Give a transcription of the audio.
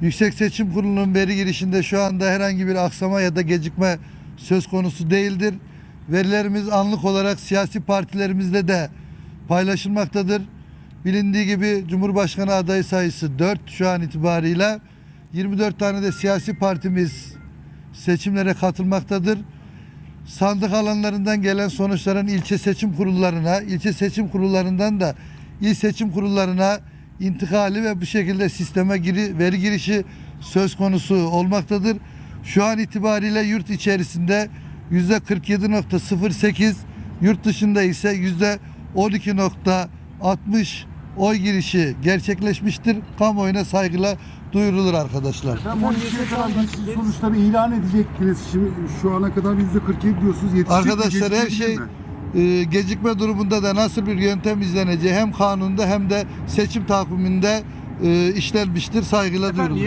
Yüksek Seçim Kurulu'nun veri girişinde şu anda herhangi bir aksama ya da gecikme söz konusu değildir. Verilerimiz anlık olarak siyasi partilerimizle de paylaşılmaktadır. Bilindiği gibi Cumhurbaşkanı adayı sayısı 4 şu an itibariyle 24 tane de siyasi partimiz seçimlere katılmaktadır. Sandık alanlarından gelen sonuçların ilçe seçim kurullarına, ilçe seçim kurullarından da il seçim kurullarına intikali ve bu şekilde sisteme giri, veri girişi söz konusu olmaktadır. Şu an itibariyle yurt içerisinde yüzde 47.08, yurt dışında ise yüzde 12.60 oy girişi gerçekleşmiştir. Kamuoyuna saygıyla duyurulur arkadaşlar. Efendim 12'ye kadar geçici sonuçları ilan edecektiniz. Şimdi şu ana kadar %47 diyorsunuz. Yetişecek Arkadaşlar her şey mi? E, gecikme durumunda da nasıl bir yöntem izleneceği hem kanunda hem de seçim takviminde e, işlenmiştir. Saygıyla duyurulur.